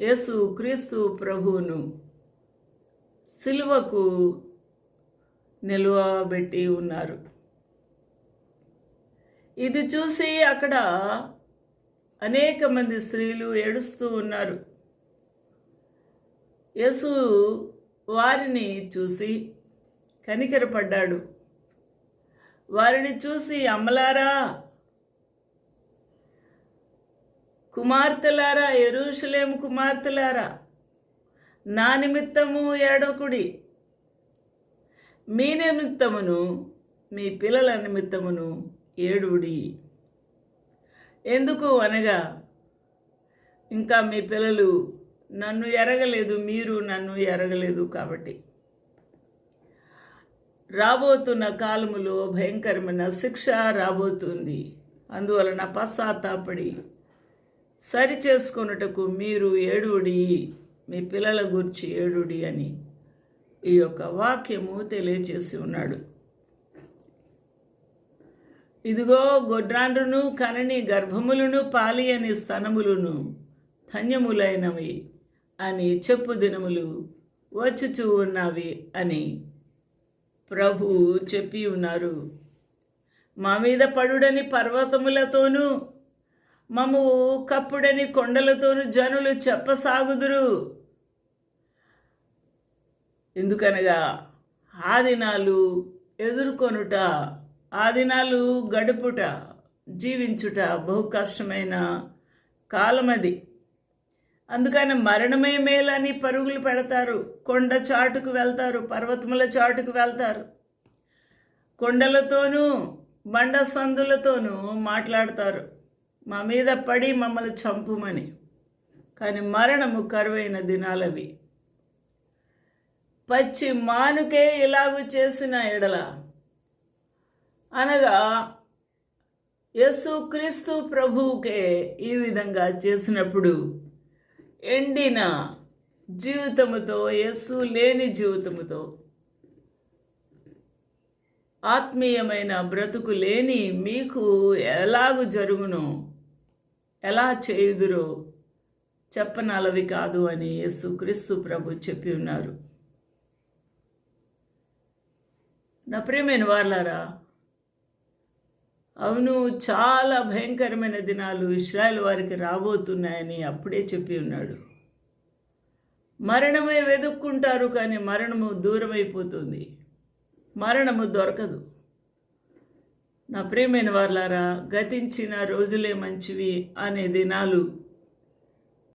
యేసు క్రీస్తు ప్రభువును సిలువకు నిలువబెట్టి ఉన్నారు. ఇది చూసి అక్కడ అనేక మంది స్త్రీలు ఏడుస్తూ ఉన్నారు. యేసు వారిని చూసి కనికరపడ్డాడు. వారిని చూసి అమ్మలారా కుమార్తెలారా ఎరుషులేం కుమార్తెలారా? నా నిమిత్తము ఏడవకుడి. మీ నిమిత్తమును మీ పిల్లల నిమిత్తమును ఏడుడి ఎందుకు అనగా ఇంకా మీ పిల్లలు నన్ను ఎరగలేదు మీరు నన్ను ఎరగలేదు కాబట్టి. రాబోతున్న కాలములో భయంకరమైన శిక్ష రాబోతుంది. అందువలన పశ్చాత్తాపడి సరి చేసుకొనుటకు మీరు ఏడుడి మీ పిల్లల గురించి ఏడుడి అని ఈ యొక్క వాక్యము తెలియచేసి ఉన్నాడు. ఇదిగో గొడ్రాండ్రును కనని గర్భములను పాలి అని స్తనములను ధన్యములైనవి అని చెప్పు దినములు వచ్చుచూ ఉన్నవి అని ప్రభు చెప్పి ఉన్నారు. మా మీద పడుడని పర్వతములతోనూ మము కప్పుడని కొండలతోనూ జనులు చెప్పసాగుదురు. ఎందుకనగా ఆ దినాలు ఎదుర్కొనుట ఆ దినాలు గడుపుట జీవించుట బహు కష్టమైన కాలమది. అందుకని మరణమే మేలని పరుగులు పెడతారు. కొండ చాటుకు వెళ్తారు పర్వతముల చాటుకు వెళ్తారు. కొండలతోనూ బండ సందులతోనూ మాట్లాడతారు. మా మీద పడి మమ్మల్ని చంపుమని. కానీ మరణము కరువైన దినాలవి. పచ్చి మానుకే ఇలాగు చేసిన ఎడల. అనగా యేసుక్రీస్తు ప్రభువుకే ఈ విధంగా చేసినప్పుడు ఎండిన జీవితముతో యేసు లేని జీవితముతో ఆత్మీయమైన బ్రతుకు లేని మీకు ఎలాగు జరుగునో? ఎలా చేయుదురో చెప్పనలవి కాదు అని యేసుక్రీస్తు ప్రభు చెప్పి ఉన్నారు. నా ప్రియమైన వాళ్ళారా అవును చాలా భయంకరమైన దినాలు ఇస్రాయల్ వారికి రాబోతున్నాయని అప్పుడే చెప్పి ఉన్నాడు. మరణమే వెతుక్కుంటారు కానీ మరణము దూరమైపోతుంది. మరణము దొరకదు. నా ప్రేమైన వార్లారా గతించిన రోజులే మంచివి అనే దినాలు